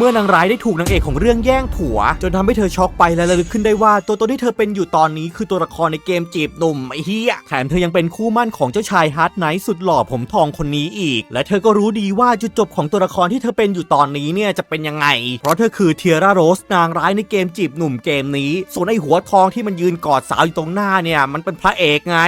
เมื่อนางร้ายได้ถูกนางเอกของเรื่องแย่งผัว จนทำให้เธอช็อกไปและระลึกขึ้นได้ว่า ตัวตนที่เธอเป็นอยู่ตอนนี้คือตัวละครในเกมจีบหนุ่มไอ้เฮียแถมเธอยังเป็นคู่มั่นของเจ้าชายฮาร์ดไนท์สุดหล่อผมทองคนนี้อีก และเธอก็รู้ดีว่าจุดจบของตัวละครที่เธอเป็นอยู่ตอนนี้เนี่ยจะเป็นยังไง เพราะเธอคือเทียร่าโรสนางร้ายในเกมจีบหนุ่มเกมนี้ ส่วนไอ้หัวทองที่มันยืนกอดสาวอยู่ตรงหน้าเนี่ยมันเป็นพระเอกไง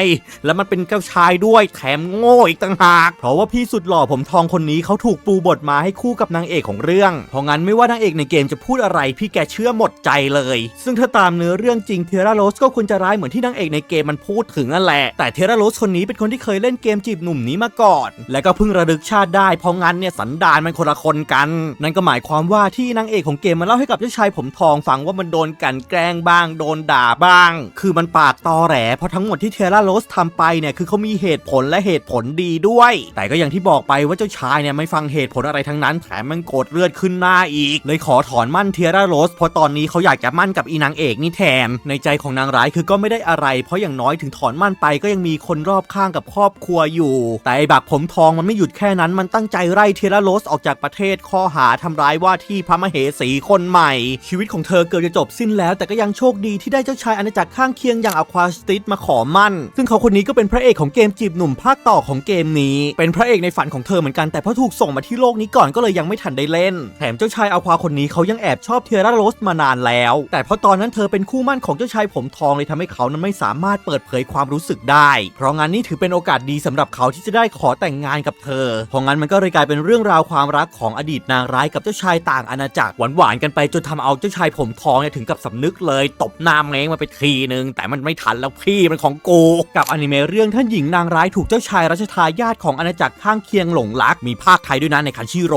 แล้วมันเป็นเจ้าชายด้วยแถมโง่อีกต่างหาก เพราะว่าพี่สุดหล่อผมทองคนนี้เขาถูกปูบทมาให้คู่กับนางเอกของเรื่องเพราะงั้นไม่ว่านางเอกในเกมจะพูดอะไรพี่แกเชื่อหมดใจเลย ซึ่งถ้าตามเนื้อเรื่องจริงเทราโรสก็ควรจะร้ายเหมือนที่นางเอกในเกมมันพูดถึงนั่นแหละ แต่เทราโรสคนนี้เป็นคนที่เคยเล่นเกมจีบหนุ่มนี้มาก่อน และก็เพิ่งระลึกชาติได้เพราะงั้นเนี่ยสันดานมันคนละคนกัน นั่นก็หมายความว่าที่นางเอกของเกมมาเล่าให้กับเจ้าชายผมทองฟังว่ามันโดนกันแกล้งบ้าง โดนด่าบ้าง คือมันปากตอแหลเพราะทั้งหมดที่เทราโรสทำไปเนี่ยคือเขามีเหตุผลและเหตุผลดีด้วย แต่ก็อย่างที่บอกไปว่าเจ้าชายเนี่ยไม่ฟังเหตุผลอะไรทั้งนั้นแถมมันโกรธเลือดขึ้นหน้าอีก เลยขอถอนมั่นเทียร่าโรสเพราะตอนนี้เขาอยากจะมั่นกับอีนางเอกนี่แทน ในใจของนางร้ายคือก็ไม่ได้อะไร เพราะอย่างน้อยถึงถอนมั่นไปก็ยังมีคนรอบข้างกับครอบครัวอยู่ แต่ไอ้บักผมทองมันไม่หยุดแค่นั้นมันตั้งใจไล่เทียร่าโรสออกจากประเทศข้อหาทำร้ายว่าที่พระมเหสีคนใหม่ ชีวิตของเธอเกือบจะจบสิ้นแล้ว แต่ก็ยังโชคดีที่ได้เจ้าชายอาณาจักรข้างเคียงอย่างอควาสติสมาขอมั่น ซึ่งเขาคนนี้ก็เป็นพระเอกของเกมจีบหนุ่มภาคต่อของเกมนี้ เป็นพระเอกในฝันของเธอเหมือนกันแต่พอถูกส่งมาที่โลกนี้ก่อนก็เลยยังไม่ทันได้เล่น แถมเจ้าชายอควาคนนี้เขายังแอบชอบเทียร่าโรสมานานแล้ว แต่เพราะตอนนั้นเธอเป็นคู่มั่นของเจ้าชายผมทองเลยทำให้เขานั้นไม่สามารถเปิดเผยความรู้สึกได้ เพราะงั้นนี่ถือเป็นโอกาสดีสำหรับเขาที่จะได้ขอแต่งงานกับเธอ เพราะงั้นมันก็เลยกลายเป็นเรื่องราวความรักของอดีตนางร้ายกับเจ้าชายต่างอาณาจักรหวานๆกันไปจนทำเอาเจ้าชายผมทองเนี่ยถึงกับสำนึกเลยตบหน้าแมงมาไปทีนึง แต่มันไม่ทันแล้วพี่มันของกูกับอนิเมะเรื่องท่านหญิงนางร้ายถูกเจ้าชายรัชทายาทของอาณาจักรข้างเคียงหลงรักมีภาคไทยด้วยนะในคันชิโร